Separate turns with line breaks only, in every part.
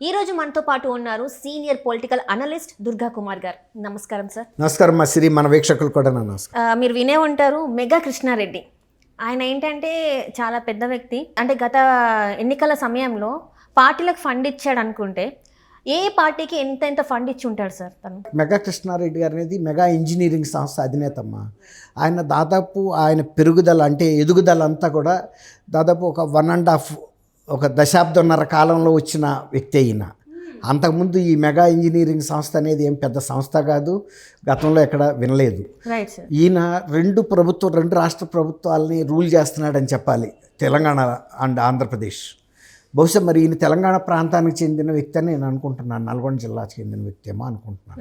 ఈ రోజు మనతో పాటు ఉన్నారు senior political analyst Durga Kumar గారు. నమస్కారం సార్.
నమస్కారం మా సిరి మన వీక్షకులు కూడా నమస్కారం.
మీరు వినే ఉంటారు మెగా కృష్ణారెడ్డి. ఆయన ఏంటంటే చాలా పెద్ద వ్యక్తి. అంటే గత ఎన్నికల సమయంలో పార్టీలకు ఫండ్ ఇచ్చాడు అనుకుంటే ఏ పార్టీకి ఎంత ఎంత ఫండ్ ఇచ్చి ఉంటాడు సార్ తను?
మెగా కృష్ణారెడ్డి గారు అనేది మెగా ఇంజనీరింగ్ సంస్థ అధినేతమ్మ. ఆయన దాదాపు ఆయన పెరుగుదల అంటే ఎదుగుదల అంతా కూడా దాదాపు ఒక వన్ అండ్ హాఫ్ ఒక దశాబ్దంన్నర కాలంలో వచ్చిన వ్యక్తి అయిన. అంతకుముందు ఈ మెగా ఇంజనీరింగ్ సంస్థ అనేది ఏం పెద్ద సంస్థ కాదు. గతంలో ఎక్కడ వినలేదు. ఈయన రెండు ప్రభుత్వం రెండు రాష్ట్ర ప్రభుత్వాలని రూల్ చేస్తున్నాడని చెప్పాలి. తెలంగాణ అండ్ ఆంధ్రప్రదేశ్. బహుశా మరి ఈయన తెలంగాణ ప్రాంతానికి చెందిన వ్యక్తి అని నేను అనుకుంటున్నాను. నల్గొండ జిల్లాకు చెందిన వ్యక్తి ఏమో అనుకుంటున్నాను.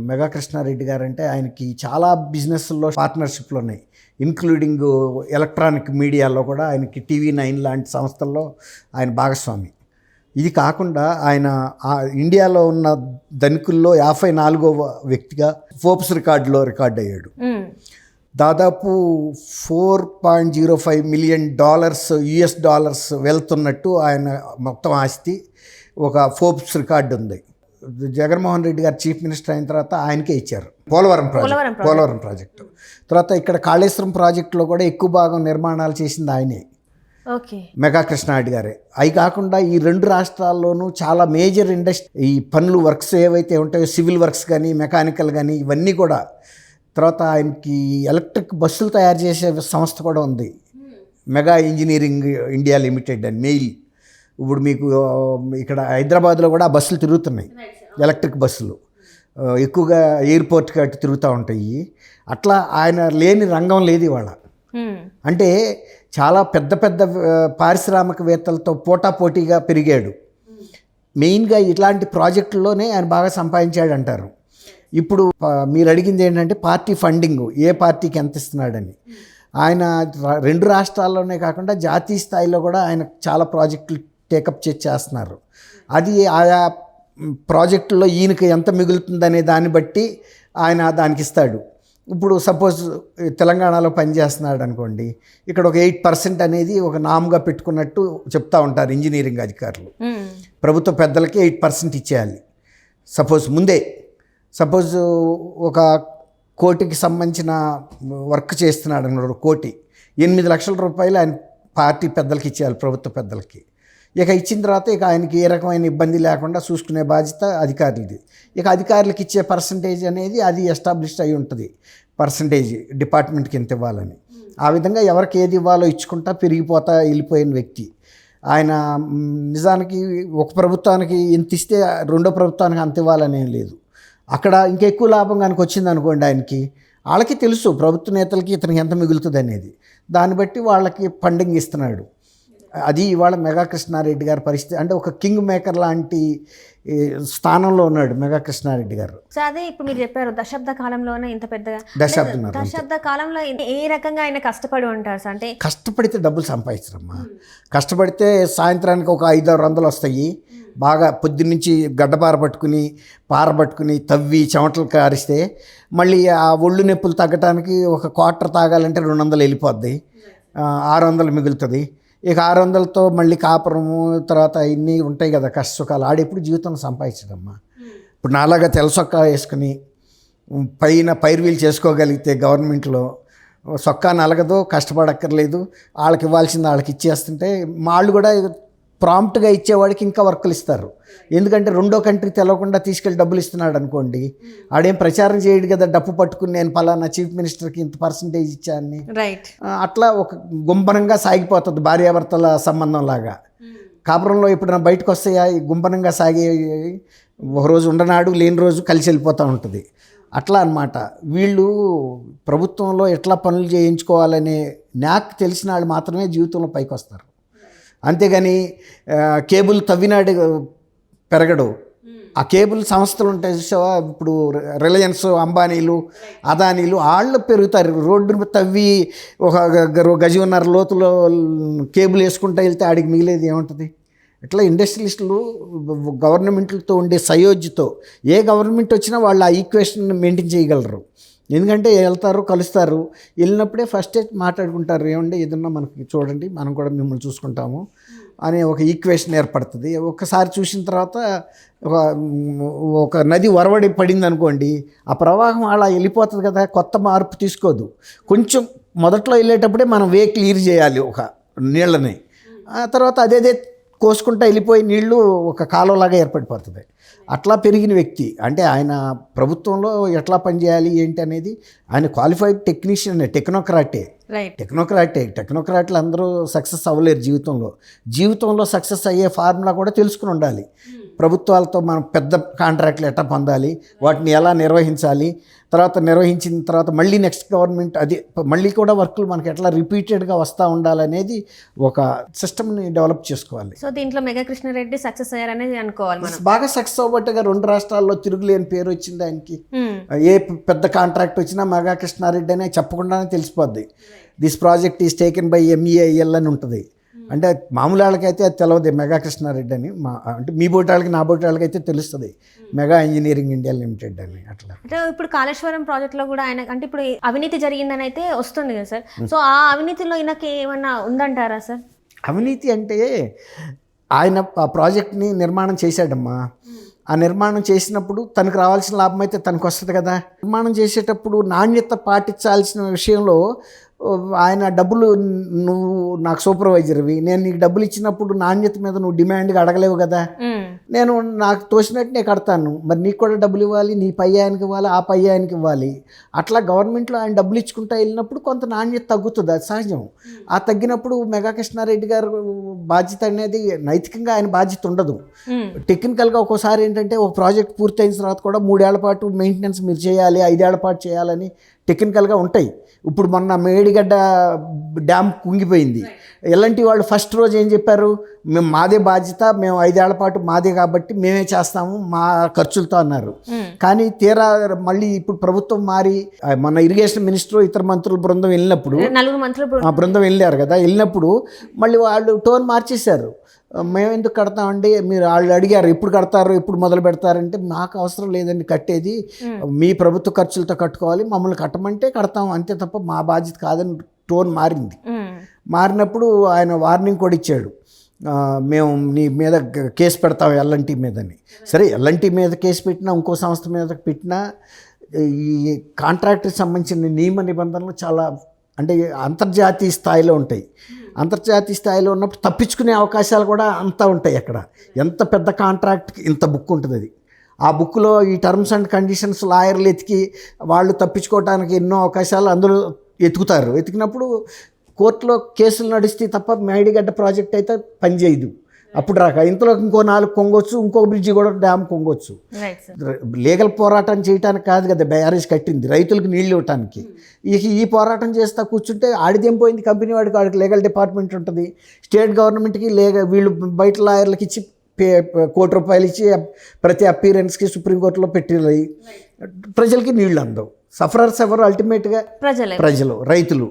మెగా కృష్ణారెడ్డి గారు అంటే ఆయనకి చాలా బిజినెస్లో పార్ట్నర్షిప్లు ఉన్నాయి. ఇంక్లూడింగ్ ఎలక్ట్రానిక్ మీడియాలో కూడా ఆయనకి టీవీ నైన్ లాంటి సంస్థల్లో ఆయన భాగస్వామి. ఇది కాకుండా ఆయన ఇండియాలో ఉన్న ధనికుల్లో యాభై నాలుగవ వ్యక్తిగా ఫోర్బ్స్ రికార్డులో రికార్డ్ అయ్యాడు
మ్మ్.
దాదాపు four point zero five million dollars US dollars వెళ్తున్నట్టు ఆయన మొత్తం ఆస్తి ఒక ఫోర్బ్స్ రికార్డు ఉంది. జగన్మోహన్ రెడ్డి గారు చీఫ్ మినిస్టర్ అయిన తర్వాత ఆయనకే ఇచ్చారు. పోలవరం ప్రాజెక్ట్. పోలవరం ప్రాజెక్టు. తర్వాత ఇక్కడ కాళేశ్వరం ప్రాజెక్టులో కూడా ఎక్కువ భాగం నిర్మాణాలు చేసింది ఆయనే.
ఓకే.
మెగా కృష్ణారెడ్డి గారే. అవి కాకుండా ఈ రెండు రాష్ట్రాల్లోనూ చాలా మేజర్ ఇండస్ట్రీ ఈ పనులు వర్క్స్ ఏవైతే ఉంటాయో సివిల్ వర్క్స్ కానీ మెకానికల్ కానీ ఇవన్నీ కూడా తర్వాత ఆయనకి ఎలక్ట్రిక్ బస్సులు తయారు చేసే సంస్థ కూడా ఉంది. మెగా ఇంజనీరింగ్ ఇండియా లిమిటెడ్ అని మెయిల్. ఇప్పుడు మీకు ఇక్కడ హైదరాబాద్లో కూడా బస్సులు తిరుగుతున్నాయి. ఎలక్ట్రిక్ బస్సులు. ఎక్కువగా ఎయిర్పోర్ట్కి అటు తిరుగుతూ ఉంటాయి. అట్లా ఆయన లేని రంగం లేదు ఇవాళ. అంటే చాలా పెద్ద పెద్ద పారిశ్రామికవేత్తలతో పోటాపోటీగా పెరిగాడు. మెయిన్గా ఇట్లాంటి ప్రాజెక్టుల్లోనే ఆయన బాగా సంపాదించాడు అంటారు ఇప్పుడు మీరు అడిగింది ఏంటంటే పార్టీ ఫండింగ్ ఏ పార్టీకి ఎంత ఇస్తున్నాడని. ఆయన రెండు రాష్ట్రాల్లోనే కాకుండా జాతీయ స్థాయిలో కూడా ఆయన చాలా ప్రాజెక్టులు టేకప్ చేసి చేస్తున్నారు. అది ఆయా ప్రాజెక్టుల్లో ఈయనకి ఎంత మిగులుతుందనే దాన్ని బట్టి ఆయన దానికి ఇస్తాడు. ఇప్పుడు సపోజ్ తెలంగాణలో పనిచేస్తున్నాడు అనుకోండి ఇక్కడ ఒక ఎయిట్ పర్సెంట్ అనేది ఒక నామ్గా పెట్టుకున్నట్టు చెప్తా ఉంటారు ఇంజనీరింగ్ అధికారులు. ప్రభుత్వ పెద్దలకి ఎయిట్ పర్సెంట్ ఇచ్చేయాలి. సపోజ్ ముందే సపోజ్ ఒక కోటికి సంబంధించిన వర్క్ చేస్తున్నాడు అన్నాడు కోటి. ఎనిమిది లక్షల రూపాయలు ఆయన పార్టీ పెద్దలకి ఇచ్చేయాలి ప్రభుత్వ పెద్దలకి. ఇక ఇచ్చిన తర్వాత ఇక ఆయనకి ఏ రకమైన ఇబ్బంది లేకుండా చూసుకునే బాధ్యత అధికారులది. ఇక అధికారులకు ఇచ్చే పర్సంటేజ్ అనేది అది ఎస్టాబ్లిష్డ్ అయి ఉంటుంది. పర్సంటేజ్ డిపార్ట్మెంట్కి ఎంత ఇవ్వాలని. ఆ విధంగా ఎవరికి ఏది ఇవ్వాలో ఇచ్చుకుంటా పెరిగిపోతా వెళ్ళిపోయిన వ్యక్తి. ఆయన నిజానికి ఒక ప్రభుత్వానికి ఇంత ఇస్తే రెండో ప్రభుత్వానికి అంత ఇవ్వాలని ఏం లేదు. అక్కడ ఇంకా ఎక్కువ లాభం కనుక వచ్చింది అనుకోండి ఆయనకి వాళ్ళకి తెలుసు ప్రభుత్వ నేతలకి ఇతనికి ఎంత మిగులుతుంది అనేది. దాన్ని బట్టి వాళ్ళకి ఫండింగ్ ఇస్తున్నాడు. అది ఇవాళ మెగా కృష్ణారెడ్డి గారి పరిస్థితి. అంటే ఒక కింగ్ మేకర్ లాంటి స్థానంలో ఉన్నాడు మెగా కృష్ణారెడ్డి గారు.
సో అదే ఇప్పుడు మీరు చెప్పారు దశాబ్ద కాలంలోనే ఇంత పెద్దగా.
అంతే.
దశాబ్ద కాలంలో ఏ రకంగా ఆయన కష్టపడి ఉంటారు అంటే
కష్టపడితే డబ్బులు సంపాదించరమ్మా. కష్టపడితే సాయంత్రానికి ఒక ఐదు ఆరు వందలు వస్తాయి. బాగా పొద్దున్నుంచి గడ్డపార పట్టుకుని పార పట్టుకుని తవ్వి చెమటలు కారిస్తే మళ్ళీ ఆ ఒళ్ళు నొప్పులు తగ్గటానికి ఒక క్వార్టర్ తాగాలంటే రెండు వందలు వెళ్ళిపోద్ది. ఆరు వందలు మిగులుతుంది. ఇక ఆరు వందలతో మళ్ళీ కాపురము తర్వాత ఇన్ని ఉంటాయి కదా కష్ట సుఖాలు. ఆడెప్పుడు జీవితం సంపాదించడమ్మా ఇప్పుడు నాలాగా తెలసొక్క వేసుకుని పైన పైర్వీలు చేసుకోగలిగితే గవర్నమెంట్లో సొక్కా నలగదు కష్టపడక్కర్లేదు. వాళ్ళకి ఇవ్వాల్సింది వాళ్ళకి ఇచ్చేస్తుంటే వాళ్ళు కూడా ప్రాంప్ట్గా ఇచ్చేవాడికి ఇంకా వర్కులు ఇస్తారు. ఎందుకంటే రెండో కంట్రీ తెలవకుండా తీసుకెళ్ళి డబ్బులు ఇస్తున్నాడు అనుకోండి ఆడేం ప్రచారం చేయడు కదా డప్పు పట్టుకుని నేను పలానా చీఫ్ మినిస్టర్కి ఇంత పర్సంటేజ్ ఇచ్చాను
రైట్.
అట్లా ఒక గుంపనంగా సాగిపోతుంది భార్యాభర్తల సంబంధం లాగా. కాపురంలో ఎప్పుడైనా బయటకు వస్తాయా ఈ గుంపనంగా సాగే ఒక రోజు ఉండనాడు లేని రోజు కలిసి వెళ్ళిపోతూ ఉంటుంది. అట్లా అన్నమాట. వీళ్ళు ప్రభుత్వంలో ఎట్లా పనులు చేయించుకోవాలనే నాకు తెలిసిన వాళ్ళు మాత్రమే జీవితంలో పైకి వస్తారు అంతేగాని కేబుల్ తవ్వినాడు పెరగడు. ఆ కేబుల్ సంస్థలు ఉంటాయి చూసావా? ఇప్పుడు రిలయన్స్ అంబానీలు అదానీలు వాళ్ళు పెరుగుతారు. రోడ్డు తవ్వి ఒక గ- గజున్నర లోతులో కేబుల్ వేసుకుంటా వెళ్తే ఆడికి మిగిలేది ఏముంటుంది? ఇట్లా ఇండస్ట్రియలిస్టులు గవర్నమెంట్లతో ఉండే సయోజ్యతో ఏ గవర్నమెంట్ వచ్చినా వాళ్ళు ఆ ఈక్వేషన్ మెయింటైన్ చేయగలరు. ఎందుకంటే వెళ్తారు కలుస్తారు. వెళ్ళినప్పుడే ఫస్ట్ మాట్లాడుకుంటారు ఏమండి ఏదన్నా మనకి చూడండి మనం కూడా మిమ్మల్ని చూసుకుంటాము అనే ఒక ఈక్వేషన్ ఏర్పడుతుంది. ఒక్కసారి చూసిన తర్వాత ఒక ఒక నది వరవడి పడింది అనుకోండి ఆ ప్రవాహం అలా వెళ్ళిపోతుంది కదా కొత్త మార్పు తీసుకోదు. కొంచెం మొదట్లో వెళ్ళేటప్పుడే మనం వే క్లియర్ చేయాలి ఒక నీళ్ళని. ఆ తర్వాత అదేదే కోసుకుంటా వెళ్ళిపోయి నీళ్ళు ఒక కాలువలాగా ఏర్పడిపోతుంది. అట్లా పెరిగిన వ్యక్తి అంటే ఆయన ప్రభుత్వంలో ఎట్లా పనిచేయాలి ఏంటి అనేది ఆయన క్వాలిఫైడ్ టెక్నీషియన్ టెక్నోక్రాటే
రైట్
టెక్నోక్రాటే టెక్నోక్రాట్లు అందరూ సక్సెస్ అవ్వలేరు జీవితంలో. జీవితంలో సక్సెస్ అయ్యే ఫార్ములా కూడా తెలుసుకుని ఉండాలి. ప్రభుత్వాలతో మనం పెద్ద కాంట్రాక్ట్లు ఎట్లా పొందాలి? వాటిని ఎలా నిర్వహించాలి? తర్వాత నిర్వహించిన తర్వాత మళ్ళీ నెక్స్ట్ గవర్నమెంట్ అది మళ్ళీ కూడా వర్కులు మనకి ఎట్లా రిపీటెడ్గా వస్తూ ఉండాలనేది ఒక సిస్టమ్ని డెవలప్ చేసుకోవాలి.
సో దీంట్లో మెగా కృష్ణారెడ్డి సక్సెస్ అయ్యారనేది అనుకోవాలి
బాగా సక్సెస్ అవ్వట్టుగా రెండు రాష్ట్రాల్లో తిరుగులేని పేరు వచ్చింది ఆయనకి. ఏ పెద్ద కాంట్రాక్ట్ వచ్చినా మెగా కృష్ణారెడ్డి అనే చెప్పకుండానే తెలిసిపోద్ది. This project is taken by MEIL అని ఉంటుంది. అంటే మామూలు వాళ్ళకైతే అది తెలియదు మెగా కృష్ణారెడ్డి అని. మా అంటే మీ బోటి వాళ్ళకి నా బోటి వాళ్ళకి అయితే తెలుస్తుంది మెగా ఇంజనీరింగ్ ఇండియా లిమిటెడ్ అని అట్లా.
అంటే ఇప్పుడు కాళేశ్వరం ప్రాజెక్ట్లో కూడా ఆయన అంటే ఇప్పుడు అవినీతి జరిగిందని అయితే వస్తుంది కదా సార్. సో ఆ అవినీతిలో ఈయనకి ఏమన్నా ఉందంటారా సార్?
అవినీతి అంటే ఆయన ఆ ప్రాజెక్ట్ని నిర్మాణం చేశాడమ్మా. ఆ నిర్మాణం చేసినప్పుడు తనకు రావాల్సిన లాభం అయితే తనకు వస్తుంది కదా. నిర్మాణం చేసేటప్పుడు నాణ్యత పాటించాల్సిన విషయంలో ఆయన డబ్బులు నువ్వు నాకు సూపర్వైజర్వి నేను నీకు డబ్బులు ఇచ్చినప్పుడు నాణ్యత మీద నువ్వు డిమాండ్గా అడగలేవు కదా. నేను నాకు తోచినట్టు నేను కడతాను. మరి నీకు కూడా డబ్బులు ఇవ్వాలి నీ పై ఆయనకి ఇవ్వాలి ఆ పై ఆయనకి ఇవ్వాలి. అట్లా గవర్నమెంట్లో ఆయన డబ్బులు ఇచ్చుకుంటా వెళ్ళినప్పుడు కొంత నాణ్యత తగ్గుతుంది. అది సహజం. ఆ తగ్గినప్పుడు మెగా కృష్ణారెడ్డి గారు బాధ్యత అనేది నైతికంగా ఆయన బాధ్యత ఉండదు. టెక్నికల్గా ఒక్కోసారి ఏంటంటే ఒక ప్రాజెక్ట్ పూర్తయిన తర్వాత కూడా మూడేళ్ళ పాటు మెయింటెనెన్స్ మీరు చేయాలి ఐదేళ్ళ పాటు చేయాలని టెక్నికల్గా ఉంటాయి. ఇప్పుడు మొన్న మేడిగడ్డ డ్యామ్ కుంగిపోయింది. ఎలాంటి వాళ్ళు ఫస్ట్ రోజు ఏం చెప్పారు? మేము మాదే బాధ్యత మేము ఐదేళ్ళ పాటు మాదే కాబట్టి మేమే చేస్తాము మా ఖర్చులతో అన్నారు.
మ్మ్.
కానీ తీరా మళ్ళీ ఇప్పుడు ప్రభుత్వం మారి మన ఇరిగేషన్ మినిస్టర్ ఇతర మంత్రుల బృందం వెళ్ళినప్పుడు
నలుగురు మంత్రులు ఇప్పుడు
ఆ బృందం వెళ్ళారు కదా వెళ్ళినప్పుడు మళ్ళీ వాళ్ళు టోన్ మార్చేశారు. మేము ఎందుకు కడతామండి? మీరు వాళ్ళు అడిగారు ఎప్పుడు కడతారు ఎప్పుడు మొదలు పెడతారంటే మాకు అవసరం లేదండి కట్టేది. మీ ప్రభుత్వ ఖర్చులతో కట్టుకోవాలి మమ్మల్ని కట్టమంటే కడతాం. అంతే తప్ప మా బాధ్యత కాదని టోన్ మారింది. మారినప్పుడు ఆయన వార్నింగ్ కూడా ఇచ్చాడు. మేము నీ మీద కేసు పెడతాం ఎల్ఎన్టీ మీదని. సరే ఎల్ఎన్టీ మీద కేసు పెట్టినా ఇంకో సంస్థ మీద పెట్టినా ఈ కాంట్రాక్ట్కి సంబంధించిన నియమ నిబంధనలు చాలా అంటే అంతర్జాతీయ స్థాయిలో ఉంటాయి. అంతర్జాతీయ స్థాయిలో ఉన్నప్పుడు తప్పించుకునే అవకాశాలు కూడా అంతా ఉంటాయి అక్కడ. ఎంత పెద్ద కాంట్రాక్ట్కి ఇంత బుక్ ఉంటుంది అది. ఆ బుక్లో ఈ టర్మ్స్ అండ్ కండిషన్స్ లాయర్లు ఎతికి వాళ్ళు తప్పించుకోవడానికి ఎన్నో అవకాశాలు అందులో ఎతుకుతారు. ఎతికినప్పుడు కోర్టులో కేసులు నడిస్తే తప్ప మేడిగడ్డ ప్రాజెక్ట్ అయితే పనిచేయదు అప్పుడు రాక ఇంతలో ఇంకో నాలుగు కొంగొచ్చు ఇంకో బ్రిడ్జి కూడా డ్యామ్ కొంగొచ్చు. లీగల్ పోరాటం చేయడానికి కాదు కదా బ్యారేజ్ కట్టింది రైతులకు నీళ్ళు ఇవ్వటానికి. ఇక ఈ పోరాటం చేస్తా కూర్చుంటే ఆడిదేం పోయింది? కంపెనీ వాడికి వాడికి లీగల్ డిపార్ట్మెంట్ ఉంటుంది. స్టేట్ గవర్నమెంట్కి లేగ వీళ్ళు బయట లాయర్లకి ఇచ్చి పే కోటి రూపాయలు ఇచ్చి ప్రతి అపీరెన్స్కి సుప్రీంకోర్టులో పెట్టినాయి. ప్రజలకి నీళ్ళు అందవు. సఫరర్స్ ఎవరు అల్టిమేట్గా
ప్రజలే.
ప్రజలు రైతులు.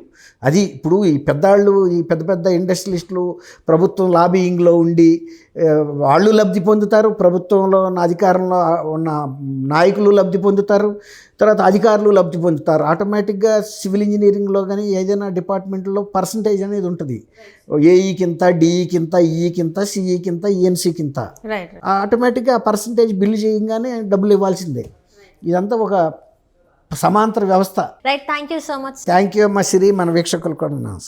అది ఇప్పుడు ఈ పెద్దాళ్ళు ఈ పెద్ద పెద్ద ఇండస్ట్రియలిస్టులు ప్రభుత్వం లాబీయింగ్లో ఉండి వాళ్ళు లబ్ధి పొందుతారు ప్రభుత్వంలో ఉన్న అధికారంలో ఉన్న నాయకులు లబ్ధి పొందుతారు తర్వాత అధికారులు లబ్ధి పొందుతారు. ఆటోమేటిక్గా సివిల్ ఇంజనీరింగ్లో కానీ ఏదైనా డిపార్ట్మెంట్లో పర్సంటేజ్ అనేది ఉంటుంది. ఏఈకింత డిఈకింత ఈకింత సిఈకింత ఈఎన్సీకింత
రైట్
ఆటోమేటిక్గా ఆ పర్సంటేజ్ బిల్లు చేయగానే డబ్బులు ఇవ్వాల్సిందే. ఇదంతా ఒక సమాంతర వ్యవస్థ.
Right thank you so much
thank you అమ్మ సిరి మన వీక్షకులు కూడా. నమస్కారం